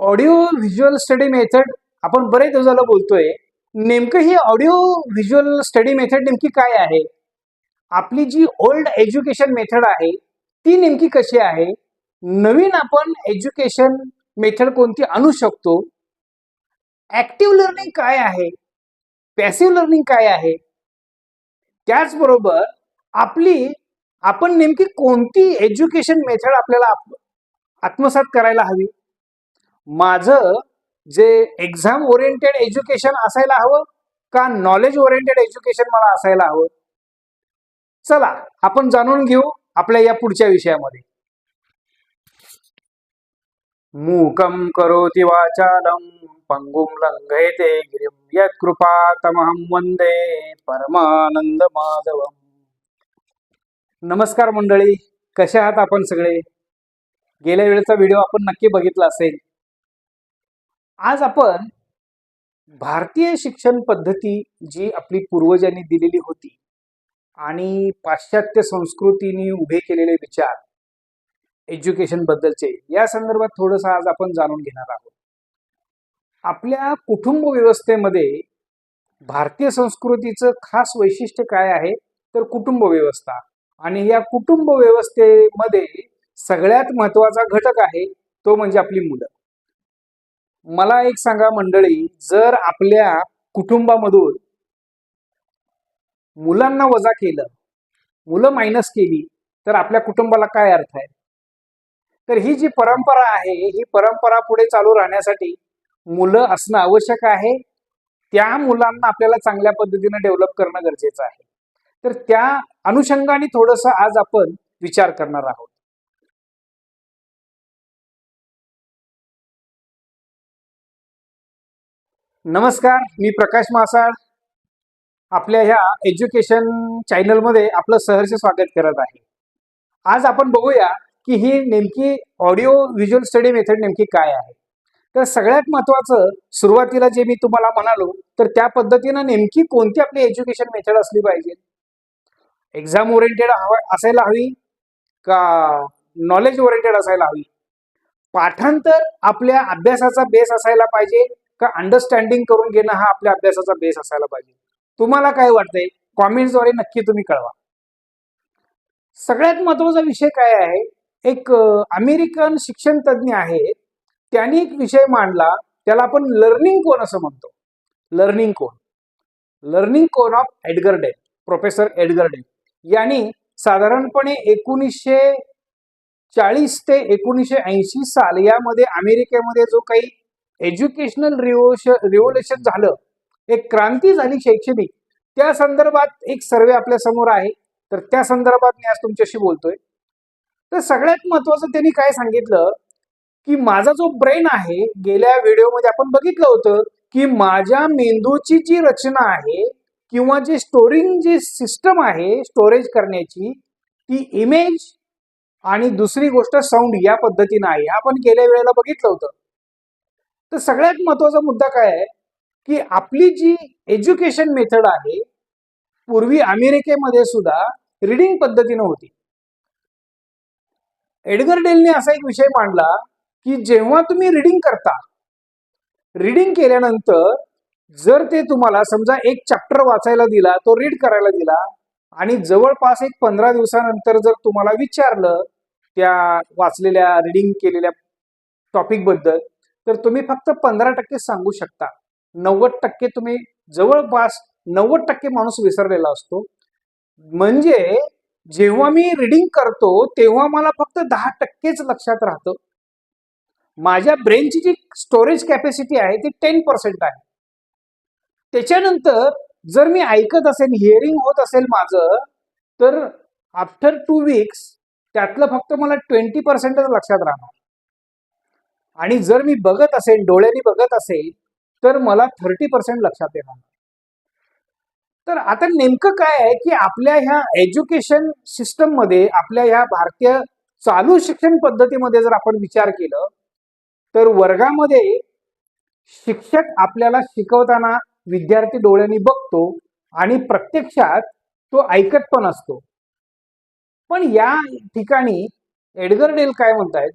Audio visual study method आपण बरेच दिवसाला बोलतोय नेमकं ही ऑडिओ व्हिज्युअल स्टडी मेथड नेमकी काय आहे? आपली जी ओल्ड एज्युकेशन मेथड आहे ती नेमकी कशी आहे? नवीन आपण एज्युकेशन मेथड कोणती आणू शकतो? ऍक्टिव्ह लर्निंग काय आहे? पॅसिव्ह लर्निंग काय आहे? त्याचबरोबर आपली आपण नेमकी कोणती एज्युकेशन मेथड आपल्याला आत्मसात करायला हवी? माझं जे एक्झाम ओरिएंटेड एज्युकेशन असायला हवं का नॉलेज ओरिएंटेड एज्युकेशन मला असायला हवं? चला आपण जाणून घेऊ आपल्या या पुढच्या विषयामध्ये. मूकं करोति वाचालं पंगुं लंघयते गिरिं यत्कृपातमहं वंदे परमानंद माधवम नमस्कार मंडळी कशा आहात आपण सगळे? गेल्या वेळेचा व्हिडिओ आपण नक्की बघितला असेल. आज आपण भारतीय शिक्षण पद्धती जी आपली पूर्वजांनी दिलेली होती आणि पाश्चात्य संस्कृतीने उभे केलेले विचार एज्युकेशन बद्दलचे या संदर्भात थोडंसं आज आपण जाणून घेणार आहोत. आपल्या कुटुंब व्यवस्थेमध्ये भारतीय संस्कृतीचं खास वैशिष्ट्य काय आहे? तर कुटुंब व्यवस्था. आणि या कुटुंब व्यवस्थेमध्ये सगळ्यात महत्त्वाचा घटक आहे तो म्हणजे आपली मुलं. मला एक सांगा मंडळी जर आपल्या कुटुंबामधून मुलांना वजा केलं मुलं मायनस केली तर आपल्या कुटुंबाला काय अर्थ आहे? तर ही जी परंपरा आहे ही परंपरा पुढे चालू राहण्यासाठी मुलं असणं आवश्यक आहे. त्या मुलांना आपल्याला चांगल्या पद्धतीने डेव्हलप करणं गरजेचं आहे. तर त्या अनुषंगाने थोडंसं आज आपण विचार करणार आहोत. नमस्कार मी प्रकाश मासाळ. आपल्या ह्या एज्युकेशन चॅनलमध्ये आपलं सहर्ष स्वागत करत आहे. आज आपण बघूया की ही नेमकी ऑडिओ व्हिज्युअल स्टडी मेथड नेमकी काय आहे. तर सगळ्यात महत्वाचं सुरुवातीला जे मी तुम्हाला म्हणालो तर त्या पद्धतीनं नेमकी कोणती आपली एज्युकेशन मेथड असली पाहिजे? एक्झाम ओरिएंटेड असायला हवी? का नॉलेज ओरिएंटेड असायला हवी? पाठांतर आपल्या अभ्यासाचा बेस असायला पाहिजे? का अंडरस्टँडिंग करून घेणं हा आपल्या अभ्यासाचा बेस असायला पाहिजे. तुम्हाला काय वाटतंय? कॉमेंट्सद्वारे नक्की तुम्ही कळवा. सगळ्यात महत्त्वाचा विषय काय आहे? एक अमेरिकन शिक्षण तज्ज्ञ आहे त्यांनी एक विषय मांडला. त्याला आपण लर्निंग कोण असं म्हणतो? लर्निंग कोण? लर्निंग कोण ऑफ एडगरडेल प्रोफेसर एडगरडेल यांनी साधारणपणे एकोणीसशे चाळीस ते एकोणीसशे ऐंशी साल यामध्ये अमेरिकेमध्ये जो काही एज्युकेशनल रिव्होल्युशन रिव्होल्युशन झालं. एक क्रांती झाली शैक्षणिक. त्या संदर्भात एक सर्वे आपल्यासमोर आहे. तर त्या संदर्भात मी आज तुमच्याशी बोलतोय. तर सगळ्यात महत्वाचं त्यांनी काय सांगितलं? की माझा जो ब्रेन आहे गेल्या व्हिडिओमध्ये आपण बघितलं होतं की माझ्या मेंदूची जी रचना आहे किंवा जे स्टोरिंग जी सिस्टम आहे स्टोरेज करण्याची ती इमेज आणि दुसरी गोष्ट साऊंड या पद्धतीनं आहे. आपण गेल्या वेळेला बघितलं होतं. तर सगळ्यात महत्त्वाचा मुद्दा काय आहे? की आपली जी एज्युकेशन मेथड आहे पूर्वी अमेरिकेमध्ये सुद्धा रिडिंग पद्धतीनं होती. एडगर डेलने असा एक विषय मांडला की जेव्हा तुम्ही रिडिंग करता रिडिंग केल्यानंतर जर ते तुम्हाला समजा एक चॅप्टर वाचायला दिला तो रीड करायला दिला आणि जवळपास एक पंधरा दिवसानंतर जर तुम्हाला विचारलं त्या वाचलेल्या रिडिंग केलेल्या टॉपिकबद्दल तर तुम्ही फक्त पंधरा टक्के सांगू शकता. नव्वद टक्के तुम्ही जवळपास नव्वद टक्के माणूस विसरलेला असतो. म्हणजे जेव्हा मी रिडिंग करतो तेव्हा मला फक्त दहा टक्केच लक्षात राहतं. माझ्या ब्रेनची जी स्टोरेज कॅपॅसिटी आहे ती टेन पर्सेंट आहे. त्याच्यानंतर जर मी ऐकत असेल हिअरिंग होत असेल माझं तर आफ्टर टू वीक्स त्यातलं फक्त मला ट्वेंटी पर्सेंटच लक्षात राहणार. आणि जर मी बघत असेल डोळ्यांनी बघत असेल तर मला थर्टी पर्सेंट लक्षात येणार. तर आता नेमकं काय आहे की आपल्या ह्या एज्युकेशन सिस्टममध्ये आपल्या ह्या भारतीय चालू शिक्षण पद्धतीमध्ये जर आपण विचार केलं तर वर्गामध्ये शिक्षक आपल्याला शिकवताना विद्यार्थी डोळ्यांनी बघतो आणि प्रत्यक्षात तो ऐकत पण असतो. पण या ठिकाणी एडगर डेल काय म्हणतायत?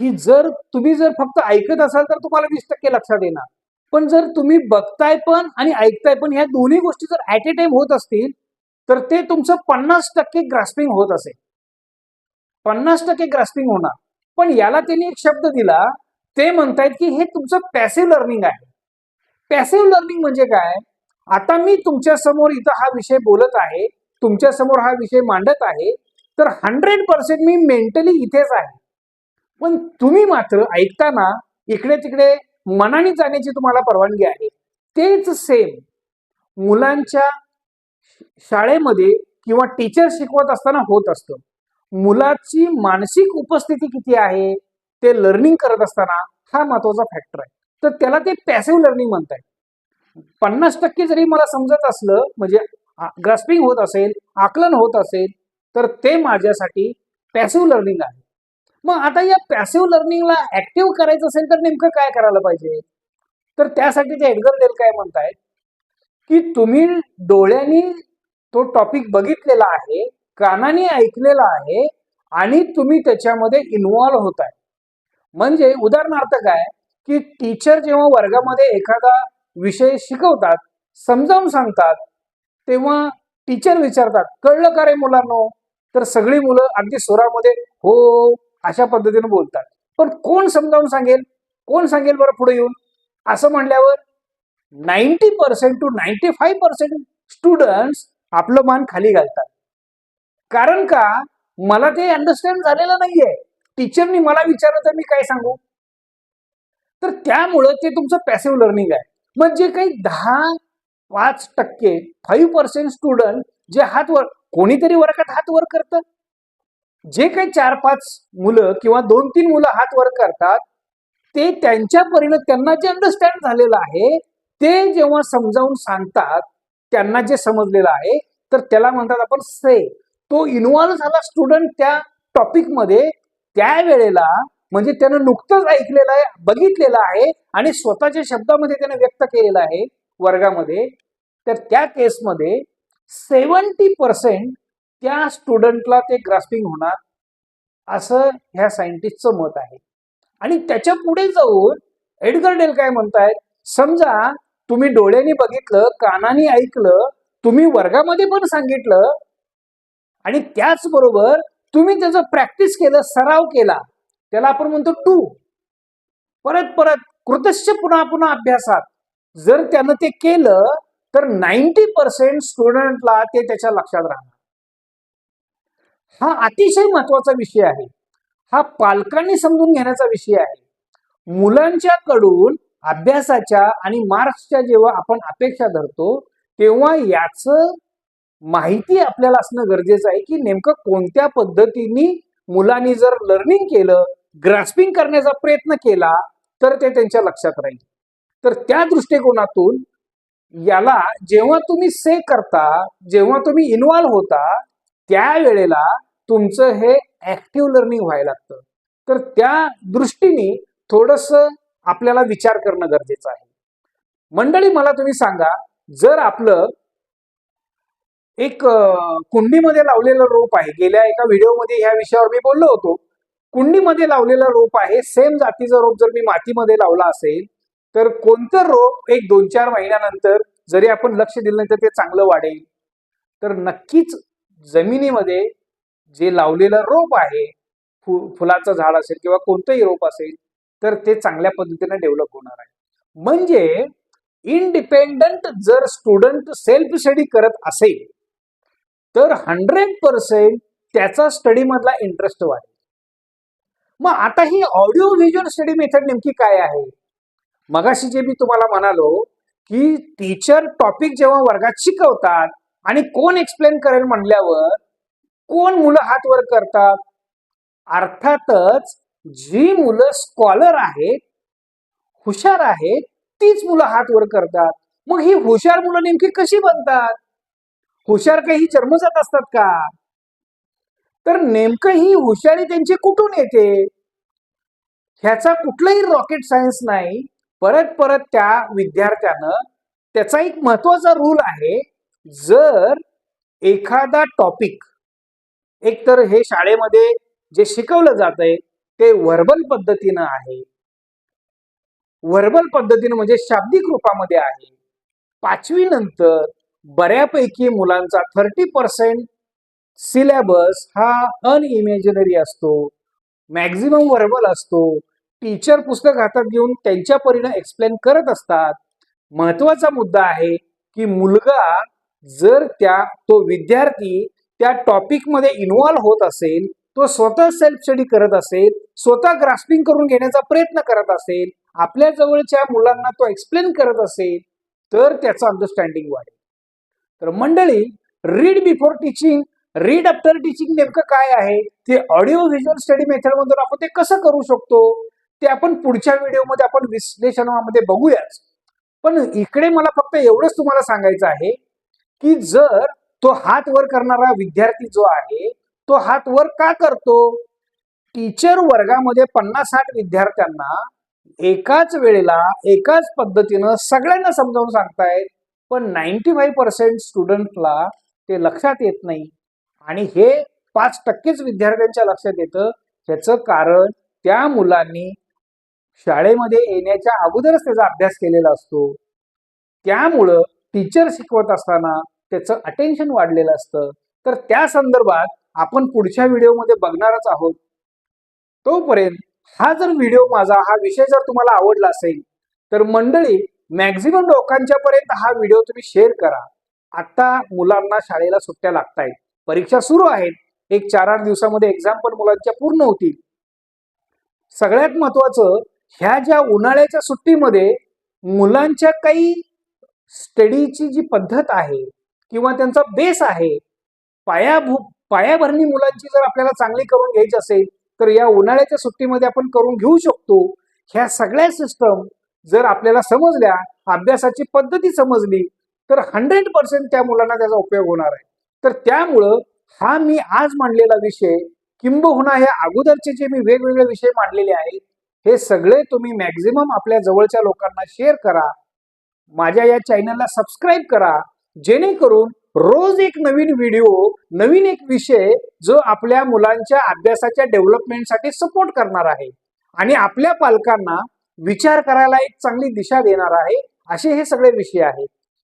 की जर तुम्ही जर फक्त ऐकत असाल तर तुम्हाला वीस टक्के लक्षात येणार. पण जर तुम्ही बघताय पण आणि ऐकताय पण ह्या दोन्ही गोष्टी जर ऍट ए टाइम होत असतील तर ते तुमचं पन्नास टक्के ग्रास्पिंग होत असेल. पन्नास टक्के ग्रास्पिंग होणार. पण याला त्यांनी एक शब्द दिला ते म्हणतायत की हे तुमचं पॅसिव्ह लर्निंग आहे. पॅसिव्ह लर्निंग म्हणजे काय? आता मी तुमच्यासमोर इथं हा विषय बोलत आहे तुमच्यासमोर हा विषय मांडत आहे तर हंड्रेड पर्सेंट मी मेंटली इथेच आहे. पण तुम्ही मात्र ऐकताना इकडे तिकडे मनाने जाण्याची तुम्हाला परवानगी आहे. तेच सेम मुलांच्या शाळेमध्ये किंवा टीचर शिकवत असताना होत असतं. मुलाची मानसिक उपस्थिती किती आहे ते लर्निंग करत असताना हा महत्त्वाचा फॅक्टर आहे. तर त्याला ते पॅसिव्ह लर्निंग म्हणताय पन्नास टक्के जरी मला समजत असलं म्हणजे ग्रास्पिंग होत असेल आकलन होत असेल तर ते माझ्यासाठी पॅसिव्ह लर्निंग आहे. मग आता या पॅसिव्ह लर्निंगला ऍक्टिव्ह करायचं असेल तर नेमकं काय करायला पाहिजे? तर त्यासाठी ते एडगर डेल काय म्हणतायत? की तुम्ही डोळ्यांनी तो टॉपिक बघितलेला आहे कानाने ऐकलेला आहे आणि तुम्ही त्याच्यामध्ये इन्व्हॉल्व्ह होत आहे म्हणजे उदाहरणार्थ काय? की टीचर जेव्हा वर्गामध्ये एखादा विषय शिकवतात समजावून सांगतात तेव्हा टीचर विचारतात कळलं का रे मुलांनो? तर सगळी मुलं अगदी स्वरामध्ये हो अशा पद्धतीने बोलतात. पण कोण समजावून सांगेल? कोण सांगेल बरं पुढे येऊन? असं म्हणल्यावर ninety percent to ninety five percent students आपलं मान खाली घालतात. कारण का? मला ते अंडरस्टँड झालेलं नाहीये. टीचरनी मला विचारलं तर मी काय सांगू? तर त्यामुळं ते तुमचं पॅसिव्ह लर्निंग आहे. मग जे काही दहा पाच टक्के फाईव्ह पर्सेंट स्टुडंट जे हात वर कोणीतरी वर्गात हात वर करतं? जे काही चार पाच मुलं किंवा दोन तीन मुलं हात वर करतात ते त्यांच्या परीनं त्यांना जे अंडरस्टँड झालेलं आहे ते जेव्हा समजावून सांगतात त्यांना जे समजलेलं आहे तर त्याला म्हणतात आपण से. तो इन्व्हॉल्व्ह झाला स्टुडंट त्या टॉपिकमध्ये त्यावेळेला म्हणजे त्यानं नुकतंच ऐकलेलं आहे बघितलेलं आहे आणि स्वतःच्या शब्दामध्ये त्यानं व्यक्त केलेलं आहे वर्गामध्ये तर त्या केसमध्ये सेवन्टी पर्सेंट त्या स्टुडंटला ते ग्रास्पिंग होणार असं ह्या सायंटिस्टचं मत आहे. आणि त्याच्या पुढे जाऊन एडगर डेल काय म्हणतायत? समजा तुम्ही डोळ्यांनी बघितलं कानाने ऐकलं तुम्ही वर्गामध्ये पण सांगितलं आणि त्याचबरोबर तुम्ही त्याचं प्रॅक्टिस केलं सराव केला त्याला आपण म्हणतो टू परत परत कृतश्य पुन्हा पुन्हा अभ्यासात. जर त्यानं ते केलं तर नाईन्टी पर्सेंट स्टुडंटला ते त्याच्या लक्षात राहणार. हा अतिशय महत्त्वाचा विषय आहे. हा पालकांनी समजून घेण्याचा विषय आहे. मुलांच्या कडून अभ्यासाच्या आणि मार्क्सच्या जेव्हा आपण अपेक्षा धरतो तेव्हा याचं माहिती आपल्याला असणं गरजेचं आहे की नेमकं कोणत्या पद्धतीने मुलांनी जर लर्निंग केलं ग्रास्पिंग करण्याचा प्रयत्न केला तर ते त्यांच्या लक्षात राहील. तर त्या दृष्टिकोनातून याला जेव्हा तुम्ही से करता जेव्हा तुम्ही इन्व्हॉल्व्ह होता त्यावेळेला तुमचं हे ऍक्टिव्ह लर्निंग व्हायला लागतं. तर त्या दृष्टीने थोडस आपल्याला विचार करणं गरजेचं आहे. मंडळी मला तुम्ही सांगा जर आपलं एक कुंडीमध्ये लावलेलं रोप आहे गेल्या एका व्हिडिओमध्ये ह्या विषयावर मी बोललो होतो. कुंडीमध्ये लावलेलं रोप आहे सेम जातीचं रोप जर मी मातीमध्ये लावला असेल तर कोणतं रोप एक दोन चार महिन्यानंतर जरी आपण लक्ष दिलं नाही तर ते चांगलं वाढेल? तर नक्कीच जमिनीमध्ये जे लावलेलं रोप आहे फु फुलाचं झाड असेल किंवा कोणतंही रोप असेल तर ते चांगल्या पद्धतीने डेव्हलप होणार आहे. म्हणजे इनडिपेंडंट जर स्टुडंट सेल्फ स्टडी करत असेल तर हंड्रेड पर्सेंट त्याचा स्टडी मधला इंटरेस्ट वाढेल. मग आता ही ऑडिओ व्हिज्युअल स्टडी मेथड नेमकी काय आहे? मगाशी जे मी तुम्हाला म्हणालो की टीचर टॉपिक जेव्हा वर्गात शिकवतात आणि कोण एक्सप्लेन करेल म्हणल्यावर कोण मुलं हात वर करतात? अर्थातच जी मुलं स्कॉलर आहेत हुशार आहेत तीच मुलं हात वर करतात. मग ही हुशार मुलं नेमकी कशी बनतात? हुशार काही जन्मजात असतात का? तर नेमकं ही हुशारी त्यांची कुठून येते? ह्याचा कुठलंही रॉकेट सायन्स नाही. परत परत त्या विद्यार्थ्यानं त्याचा एक महत्त्वाचा रूल आहे जर एखादा टॉपिक एकतर हे शाळेमध्ये जे शिकवलं जात आहे ते व्हर्बल पद्धतीनं आहे. व्हर्बल पद्धतीनं म्हणजे शाब्दिक रूपामध्ये आहे. पाचवी नंतर बऱ्यापैकी मुलांचा थर्टी पर्सेंट सिलेबस हा अनइमॅजिनरी असतो. मॅक्झिमम व्हर्बल असतो. टीचर पुस्तक हातात घेऊन त्यांच्या परीनं एक्सप्लेन करत असतात. महत्त्वाचा मुद्दा आहे की मुलगा जर त्या तो विद्यार्थी त्या टॉपिकमध्ये इन्व्हॉल्व्ह होत असेल तो स्वतः सेल्फ स्टडी करत असेल स्वतः ग्रास्पिंग करून घेण्याचा प्रयत्न करत असेल आपल्या जवळच्या मुलांना तो एक्सप्लेन करत असेल तर त्याचं अंडरस्टँडिंग वाढेल. तर मंडळी read before teaching read after teaching नेमकं काय आहे? ते ऑडिओ व्हिज्युअल स्टडी मेथड मधून आपण ते कसं करू शकतो? ते आपण पुढच्या व्हिडिओमध्ये आपण विश्लेषणामध्ये बघूयाच. पण इकडे मला फक्त एवढंच तुम्हाला सांगायचं आहे की जर तो हात वर करणारा विद्यार्थी जो आहे तो हात वर का करतो? टीचर वर्गामध्ये पन्नास साठ विद्यार्थ्यांना एकाच वेळेला एकाच पद्धतीनं सगळ्यांना समजावून सांगतायत पण नाईन्टी फाईव्ह पर्सेंट स्टुडंटला ते लक्षात येत नाही. आणि हे पाच टक्केच विद्यार्थ्यांच्या लक्षात येतं. ह्याचं कारण त्या मुलांनी शाळेमध्ये येण्याच्या अगोदरच त्याचा अभ्यास केलेला असतो. त्यामुळं टीचर शिकवत असताना त्याचं अटेन्शन वाढलेलं असतं. तर त्या संदर्भात आपण पुढच्या व्हिडिओमध्ये बघणारच आहोत. तोपर्यंत हा जर व्हिडिओ माझा हा विषय जर तुम्हाला आवडला असेल तर मंडळी मॅक्झिमम लोकांच्या पर्यंत हा व्हिडिओ तुम्ही शेअर करा. आता मुलांना शाळेला सुट्ट्या लागतायत. परीक्षा सुरू आहेत. एक चार आठ दिवसामध्ये एक्झाम पण मुलांच्या पूर्ण होतील. सगळ्यात महत्वाचं ह्या ज्या उन्हाळ्याच्या सुट्टीमध्ये मुलांच्या काही स्टडीची जी पद्धत आहे किंवा त्यांचा बेस आहे पायाभू पायाभरणी मुलांची जर आपल्याला चांगली करून घ्यायची असेल तर या उन्हाळ्याच्या सुट्टीमध्ये आपण करून घेऊ शकतो. ह्या सगळ्या सिस्टम जर आपल्याला समजल्या अभ्यासाची पद्धती समजली तर हंड्रेड पर्सेंट त्या मुलांना त्याचा उपयोग होणार आहे. तर त्यामुळं हा मी आज मांडलेला विषय किंबहुना हे अगोदरचे जे मी वेगवेगळे विषय मांडलेले आहेत हे सगळे तुम्ही मॅक्झिमम आपल्या जवळच्या लोकांना शेअर करा. माझ्या या चॅनलला सबस्क्राईब करा. जेणेकरून रोज एक नवीन व्हिडिओ नवीन एक विषय जो आपल्या मुलांच्या अभ्यासाच्या डेव्हलपमेंटसाठी सपोर्ट करणार आहे. आणि आपल्या पालकांना विचार करायला एक चांगली दिशा देणार आहे असे हे सगळे विषय आहेत.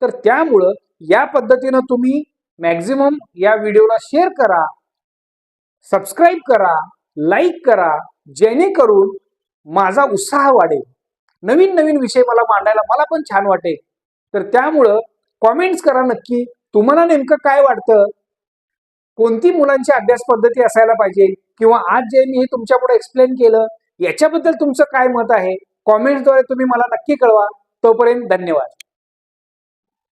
तर त्यामुळं या पद्धतीनं तुम्ही मॅक्झिमम या व्हिडिओला शेअर करा सबस्क्राईब करा लाईक करा जेणेकरून माझा उत्साह वाढेल. नवीन नवीन विषय मला मांडायला मला पण छान वाटेल तर त्यामुळं कॉमेंट्स करा नक्की. तुम्हाला नेमकं काय वाटतं? कोणती मुलांची अभ्यास पद्धती असायला पाहिजे? किंवा आज जे मी हे तुमच्यापुढे एक्सप्लेन केलं याच्याबद्दल तुमचं काय मत आहे? कॉमेंट्सद्वारे तुम्ही मला नक्की कळवा. तोपर्यंत धन्यवाद.